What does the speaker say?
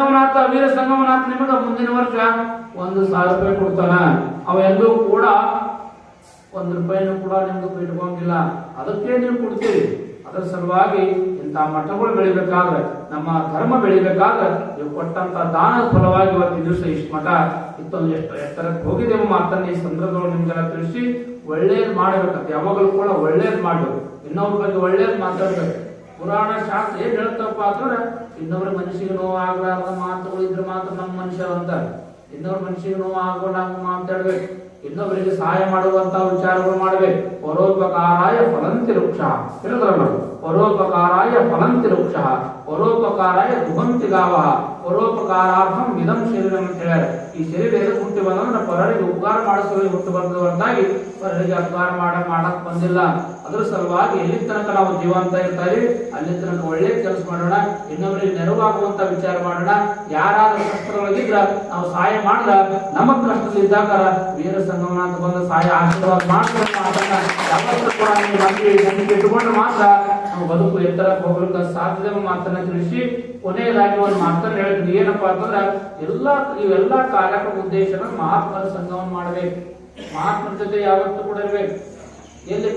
ಸಂಗಮನಾಥ, ವೀರ ಸಂಗಮನಾಥ ನಿಮಗೆ ಮುಂದಿನ ವರ್ಷ ಒಂದು ಸಾವಿರ ರೂಪಾಯಿ ಕೊಡ್ತಾನ. ಅವೆಲ್ಲೂ ಕೂಡ ಒಂದು ರೂಪಾಯಿನೂ ಕೂಡ ನಿಮ್ಗೆ ಬಿಟ್ಕೊಂಗಿಲ್ಲ ಅದಕ್ಕೆ ನೀವು ಕೊಡ್ತೀರಿ. ಅದರ ಸಲುವಾಗಿ ಇಂಥ ಮಠಗಳು ಬೆಳಿಬೇಕಾದ್ರೆ, ನಮ್ಮ ಧರ್ಮ ಬೆಳಿಬೇಕಾದ್ರೆ ನೀವು ಕೊಟ್ಟಂತ ದಾನದ ಫಲವಾಗಿ ಇವತ್ತಿನ ದಿವಸ ಇಷ್ಟು ಮಠ, ಇತ್ತೊಂದು ಎಷ್ಟು ಎತ್ತರಕ್ಕೆ ಹೋಗಿದ್ದೇವೆ ಮಾತನ್ನ ಈ ಸಂದರ್ಭಗಳು ನಿಮ್ಗೆಲ್ಲ ತಿಳಿಸಿ, ಒಳ್ಳೇದು ಮಾಡಬೇಕಂತ. ಯಾವಾಗಲೂ ಕೂಡ ಒಳ್ಳೇದು ಮಾಡಬೇಕು. ಇನ್ನೊಬ್ಬ ಬಗ್ಗೆ ಒಳ್ಳೇದು ಮಾತಾಡ್ಬೇಕು. ಪುರಾಣ ಶಾಸ್ತ್ರ ಏನ್ ಹೇಳ್ತಪ್ಪ ಅಂದ್ರೆ ಇನ್ನೊಬ್ರ ಮನುಷ್ಯಗೆ ನೋವು ಆಗ್ಲಾರ್ದ ಮಾತುಗಳು ಇದ್ರೆ ಮಾತ್ರ ನಮ್ಮ ಮನುಷ್ಯರು ಅಂತಾರೆ. ಇನ್ನೊಬ್ರ ಮನುಷ್ಯಗೆ ನೋವು ಆಗೋಲ್ಲ ಮಾತಾಡ್ಬೇಕು. ಇನ್ನೊಬ್ಬರಿಗೆ ಸಹಾಯ ಮಾಡುವಂತ ವಿಚಾರಗಳು ಮಾಡಬೇಕು. ಪರೋಪಕಾರಾಯ ಫಲಂತಿ ವೃಕ್ಷ ಹೇಳಿದ್ರಲ್ಲ ಪರೋಪಕಾರಾಯ ಫಲಂತಿ ವೃಕ್ಷ ಪರೋಪಕಾರಾಯ ದುಗಂತಿ ಗಾವ. ಪರೋಪಕಾರಾರ್ಥಂ ವಿಧಂ ಶರೀರ ಅಂತ ಹೇಳ್ಯಾರ. ಈ ಶರೀರ ಎದಕ್ಕೆ ಹುಟ್ಟಿ ಬಂದ್ರೆ ಪರರಿಗೆ ಉಪಕಾರ ಮಾಡಿಸಲು ಹುಟ್ಟು ಬಂದ ಹೊರತಾಗಿ ಪರರಿಗೆ ಅಪಕಾರ ಮಾಡ ಮಾಡಕ್ ಬಂದಿಲ್ಲ. ಅದ್ರ ಸಲುವಾಗಿ ಎಲ್ಲಿ ತನಕ ನಾವು ಜೀವಂತ ಇರ್ತಾರೆ? ಅಲ್ಲಿ ತನಕ ಒಳ್ಳೆ ಕೆಲಸ ಮಾಡೋಣ. ಇನ್ನೊಬ್ಬರಿಗೆ ನೆರವಾಗುವಂತ ವಿಚಾರ ಮಾಡೋಣ. ಯಾರಾದ್ರೂ ಕಷ್ಟದೊಳಗಿದ್ರ ನಾವು ಸಹಾಯ ಮಾಡಿದ್ರ ಕಷ್ಟದಲ್ಲಿ ಕಷ್ಟದಲ್ಲಿದ್ದಾಗ ವೀರ ಸಂಗಮನ ಬಂದು ಸಹಾಯ ಆಶೀರ್ವಾದ ಮಾಡ್ತಾರೆ ಯಾವತ್ತೂ ಕೂಡ ನೀವು ನಂಬಿ ನಂಬಿಕೆ ಇಟ್ಟುಕೊಂಡು ಮಾತ್ರ ನಾವು ಬದುಕು ಎತ್ತರಕ್ಕೆ ಹೋಗ್ಲಿಕ್ಕೆ ಸಾಧ್ಯತೆ ಮಾತನ್ನ ತಿಳಿಸಿ ಕೊನೆಯದಾಗಿ ಒಂದು ಮಾತನ್ನ ಹೇಳಿದ್ರು ಏನಪ್ಪಾ ಅಂತಂದ್ರೆ ಎಲ್ಲಾ ಇವೆಲ್ಲಾ ಕಾರ್ಯಕ್ರಮ ಉದ್ದೇಶನ ಮಹಾತ್ಮರ ಸಂಗಮ ಮಾಡ್ಬೇಕು. ಮಹಾತ್ಮರ ಜೊತೆ ಯಾವತ್ತೂ ಕೂಡ ಇರ್ಬೇಕು. ಎಲ್ಲಿ